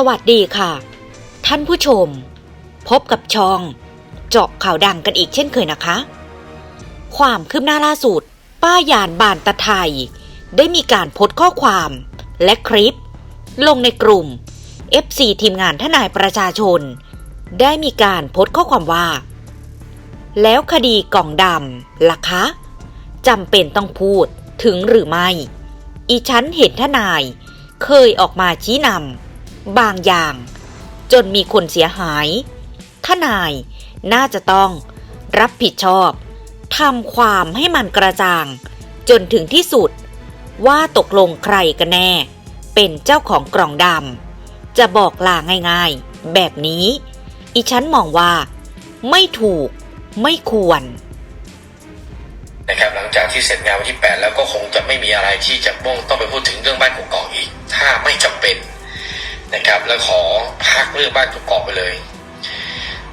สวัสดีค่ะ ท่านผู้ชม พบกับช่อง เจาะข่าวดังกันอีกเช่นเคยนะคะ ความคืบหน้าล่าสุด ป้ายานบานตะไทย ได้มีการโพสต์ข้อความและคลิป ลงในกลุ่ม FC ทีมงานทนายประชาชน ได้มีการโพสต์ข้อความว่า แล้วคดีกล่องดำล่ะคะจำเป็นต้องพูดถึงหรือไม่ อีฉันเห็นทนาย เคยออกมาชี้นำ บางอย่าง จนมีคนเสียหาย ทนายน่าจะต้องรับผิดชอบทำความให้มันกระจ่าง จนถึงที่สุด ว่าตกลงใครกันแน่ เป็นเจ้าของกล่องดำจะบอกลาง่ายๆ แบบนี้ อีฉันมองว่า ไม่ถูกไม่ควรนะครับหลังจากที่เสร็จงานวันที่ 8 แล้วก็คงจะไม่มีอะไรที่จะม่งต้องไปพูดถึงเรื่องบ้านกกอกอีก ถ้าไม่จำเป็น นะครับ แล้วขอพักเรื่องบ้านกกอกไปเลย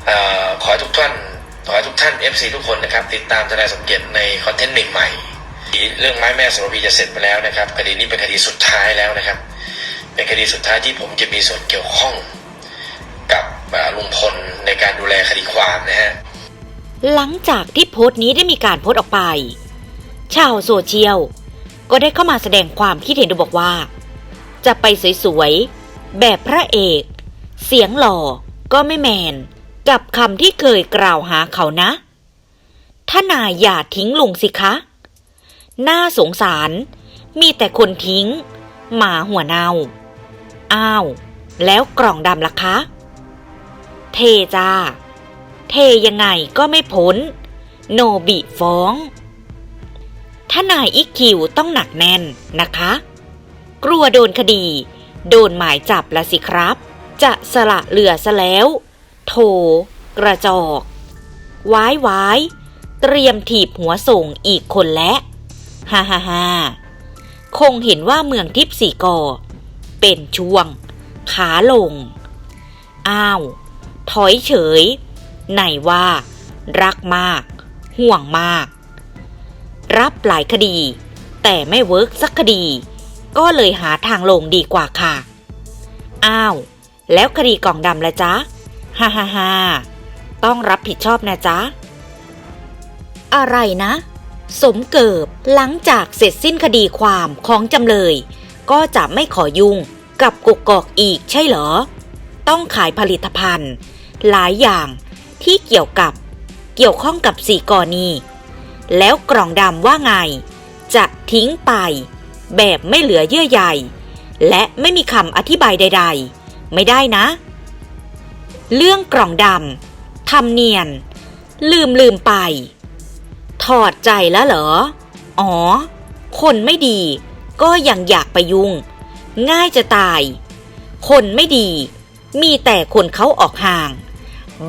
เออขอให้ทุกท่านขอให้ทุกท่าน FC ทุกคนนะครับ ติดตามทนายสมเกียรติในคอนเทนต์ใหม่ๆเรื่องไม้แม่สรพีจะเสร็จไปแล้วนะครับคดีนี้เป็นคดีสุดท้ายแล้วนะครับ เป็นคดีสุดท้ายที่ผมจะมีส่วนเกี่ยวข้องกับลุงพลในการดูแลคดีความนะฮะหลังจากที่โพสต์นี้ได้มีการโพสต์ออกไป ชาวโซเชียลก็ได้เข้ามาแสดงความคิดเห็นโดยบอกว่า จะไปสวยๆ แบบพระเอก เสียงหล่อก็ไม่แมน กับคำที่เคยกล่าวหาเขานะถ้านายอย่าทิ้งลุงสิคะ น่าสงสาร มีแต่คนทิ้ง หมาหัวเน่า อ้าว แล้วกล่องดำล่ะคะ เทจ้า เทยังไงก็ไม่พ้น โนบิฟ้องถ้านายอิกคิวต้องหนักแน่นนะคะ กลัวโดนคดี โดนหมายจับละสิครับ จะสละเหลือซะแล้ว โถ กระจอกว้ายว้ายเตรียมถีบหัวส่งอีกคนและฮ่าฮ่าฮ่าคงเห็นว่าเมืองทิพสีกอ เป็นช่วง ขาลง อ้าว ถอยเฉย ไหนว่า รักมาก ห่วงมาก รับหลายคดี แต่ไม่เวิร์กสักคดี ก็เลยหาทางลงดีกว่าค่ะ อ้าว แล้วคดีกล่องดำละจ๊ะ ฮ่าฮ่าฮ่าต้องรับผิดชอบนะจ๊ะ อะไรนะ สมเกิบหลังจากเสร็จสิ้นคดีความของจำเลย ก็จะไม่ขอยุ่งกับกุกกอกอีกใช่เหรอ ต้องขายผลิตภัณฑ์ หลายอย่างที่เกี่ยวกับเกี่ยวข้องกับสี่กอนี้แล้วกล่องดำว่าไง จะทิ้งไป แบบไม่เหลือเยื่อใยและไม่มีคำอธิบายใด ๆ ไม่ได้นะ เรื่องกล่องดำทำเนียน ลืมลืมไป ถอดใจแล้วเหรอ อ๋อ คนไม่ดี ก็ยังอยากไปยุ่ง ง่ายจะตาย คนไม่ดี มีแต่คนเขาออกห่าง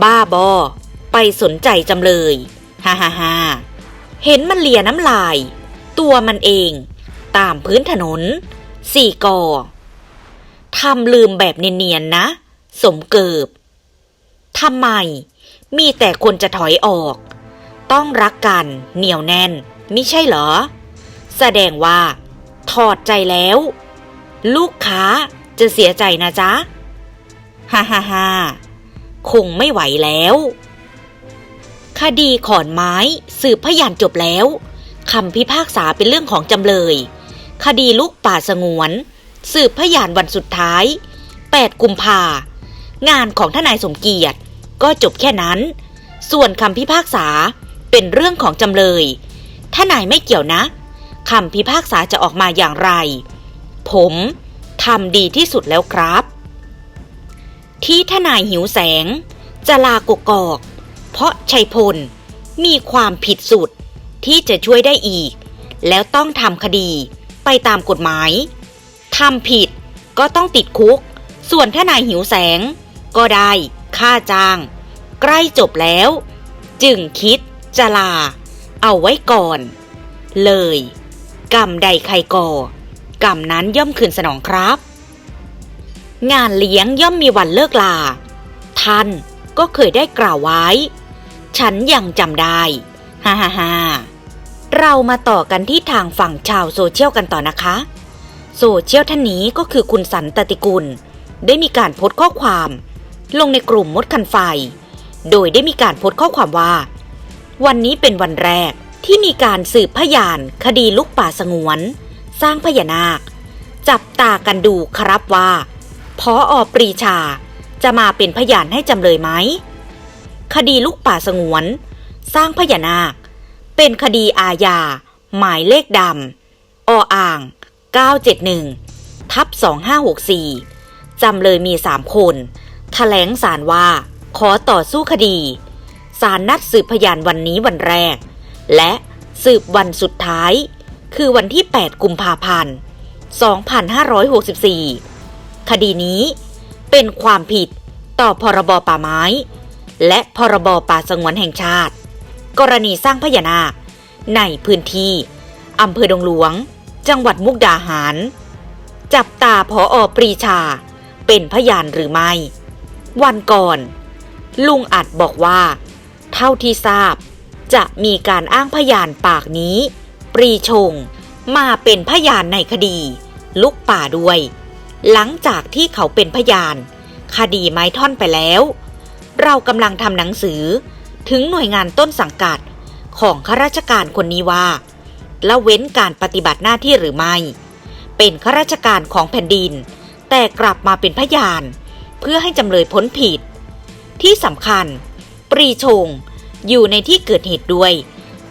บ้าบอ ไปสนใจจำเลย ฮ่าฮ่าฮ่าเห็นมันเลียน้ำลาย ตัวมันเอง ตามพื้นถนน สี่กอทำลืมแบบเนียนๆนะ สมเกิบทำไม มีแต่คนจะถอยออก ต้องรักกันเหนียวแน่นมิใช่เหรอ แสดงว่า ถอดใจแล้ว ลูกค้าจะเสียใจนะจ๊ะ ฮ่าฮ่าฮ่าคงไม่ไหวแล้ว คดีขอนไม้สืบพยานจบแล้วคำพิพากษาเป็นเรื่องของจำเลย คดีลูกป่าสงวน สืบพยานวันสุดท้าย 8 กุมภางานของทนายสมเกียรติก็จบแค่นั้น ส่วนคำพิพากษาเป็นเรื่องของจำเลยทนายไม่เกี่ยวนะคำพิพากษาจะออกมาอย่างไร ผมทำดีที่สุดแล้วครับ ที่ทนายหิวแสง จะลากกอก เพราะชัยพล มีความผิดสุดที่จะช่วยได้อีก แล้วต้องทำคดี ไปตามกฎหมายทำผิดก็ต้องติดคุก ส่วนทนายหิวแสง ก็ได้ค่าจ้าง ใกล้จบแล้ว จึงคิดจะลา เอาไว้ก่อน เลย กรรมใดใครก่อกรรมนั้นย่อมคืนสนองครับ งานเลี้ยงย่อมมีวันเลิกลา ท่านก็เคยได้กล่าวไว้ ฉันยังจำได้ ฮ่าฮ่าฮ่า เรามาต่อกันที่ทางฝั่งชาวโซเชียลกันต่อนะคะ โซเชียลท่านนี้ก็คือคุณสันตติกุล ได้มีการโพสต์ข้อความ ลงในกลุ่มมดคันไฟ โดยได้มีการโพสต์ข้อความว่า วันนี้เป็นวันแรกที่มีการสืบพยานคดีลุกป่าสงวน สร้างพญานาค จับตากันดูครับว่าพออปรีชาจะมาเป็นพยานให้จำเลยไหม คดีลุกป่าสงวน สร้างพญานาค เป็นคดีอาญา หมายเลขดำออ่าง 971 ทับ 2564 จำเลยมี 3 คนแถลงสารว่า ขอต่อสู้คดี สารนัดสืบพยานวันนี้วันแรก และสืบวันสุดท้าย คือวันที่ 8 กุมภาพันธ์ 2564 คดีนี้เป็นความผิดต่อพรบป่าไม้ และพรบป่าสงวนแห่งชาติ กรณีสร้างพญานาค ในพื้นที่อำเภอดงหลวง จังหวัดมุกดาหาร จับตาพออปรีชา เป็นพยานหรือไม่ วันก่อน ลุงอัดบอกว่า เท่าที่ทราบ จะมีการอ้างพยานปากนี้ ปรีชง มาเป็นพยานในคดี ลุกป่าด้วย หลังจากที่เขาเป็นพยาน คดีไม้ท่อนไปแล้ว เรากำลังทำหนังสือ ถึงหน่วยงานต้นสังกัด ของข้าราชการคนนี้ว่าละเว้นการปฏิบัติหน้าที่หรือไม่ เป็นข้าราชการของแผ่นดิน แต่กลับมาเป็นพยาน เพื่อให้จำเลยพ้นผิด ที่สำคัญ ปรีชง อยู่ในที่เกิดเหตุด้วย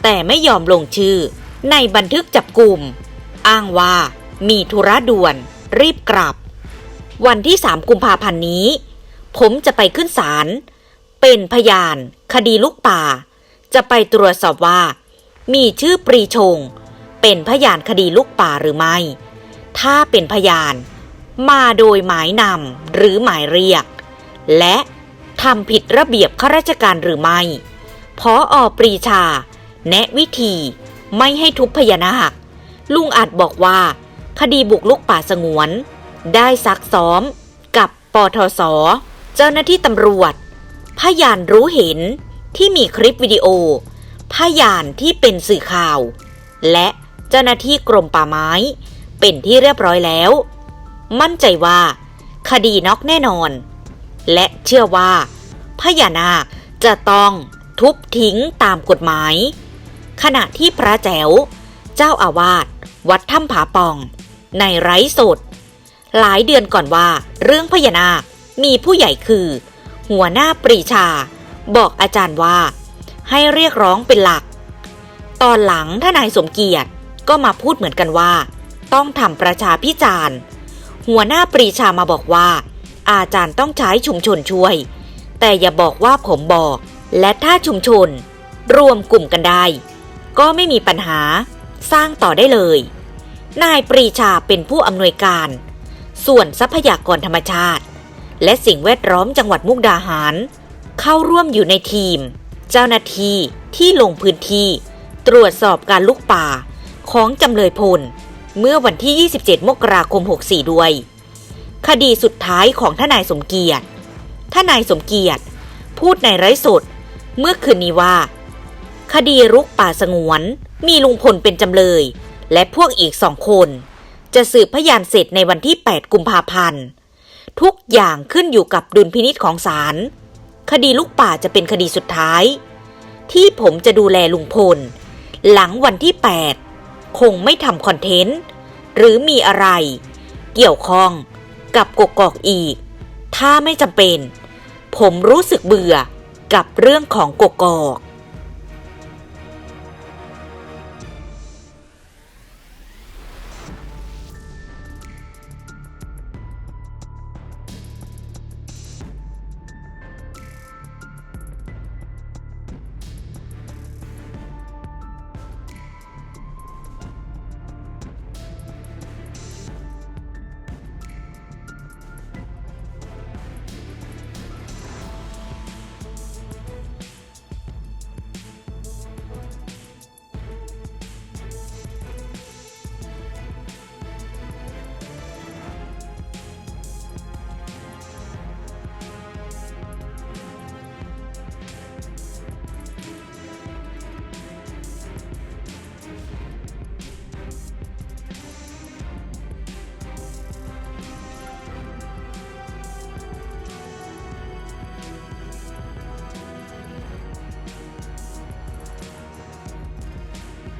แต่ไม่ยอมลงชื่อ ในบันทึกจับกลุ่ม อ้างว่ามีธุระด่วน รีบกลับ วันที่3กุมภาพันธ์นี้ ผมจะไปขึ้นศาลเป็นพยาน คดีลูกป่า จะไปตรวจสอบว่า มีชื่อปรีชง เป็นพยานคดีลูกป่าหรือไม่ ถ้าเป็นพยาน มาโดยหมายนำหรือหมายเรียก และทำผิดระเบียบข้าราชการหรือไม่พออปรีชา แนะวิธีไม่ให้ทุบพญานาค ลุงอัดบอกว่า คดีบุกลุกป่าสงวน ได้ซักซ้อมกับปทศเจ้าหน้าที่ตำรวจ พยานรู้เห็นที่มีคลิปวิดีโอพยานที่เป็นสื่อข่าว และเจ้าหน้าที่กรมป่าไม้ เป็นที่เรียบร้อยแล้ว มั่นใจว่า คดีน็อกแน่นอน และเชื่อว่าพญานาคจะต้องทุบทิ้งตามกฎหมาย ขณะที่พระแจ๋ว เจ้าอาวาสวัดถ้ำผาปอง ในไร้สด หลายเดือนก่อนว่า เรื่องพญานาคมีผู้ใหญ่คือ หัวหน้าปรีชา บอกอาจารย์ว่า ให้เรียกร้องเป็นหลัก ตอนหลังทนายสมเกียรติก็มาพูดเหมือนกันว่า ต้องทำประชาพิจารณ์หัวหน้าปรีชามาบอกว่า อาจารย์ต้องใช้ชุมชนช่วย แต่อย่าบอกว่าผมบอก และถ้าชุมชน รวมกลุ่มกันได้ ก็ไม่มีปัญหาสร้างต่อได้เลย นายปรีชาเป็นผู้อำนวยการ ส่วนทรัพยากรธรรมชาติ และสิ่งแวดล้อมจังหวัดมุกดาหาร เข้าร่วมอยู่ในทีม เจ้าหน้าที่ที่ลงพื้นที่ ตรวจสอบการลุกป่า ของจำเลยพล เมื่อวันที่ 27 มกราคม 64 ด้วย คดีสุดท้ายของทนายสมเกียรติทนายสมเกียรติ พูดในไร้สด เมื่อคืนนี้ว่า คดีรุกป่าสงวน มีลุงพลเป็นจำเลย และพวกอีกสองคน จะสืบพยานเสร็จในวันที่ 8 กุมภาพันธ์ ทุกอย่างขึ้นอยู่กับดุลพินิษของศาลคดีลูกป่าจะเป็นคดีสุดท้าย ที่ผมจะดูแลลุงพล หลังวันที่ 8 คงไม่ทำคอนเทนต์ หรือมีอะไร เกี่ยวข้องกับกกอกอีก ถ้าไม่จำเป็น ผมรู้สึกเบื่อกับเรื่องของกกอก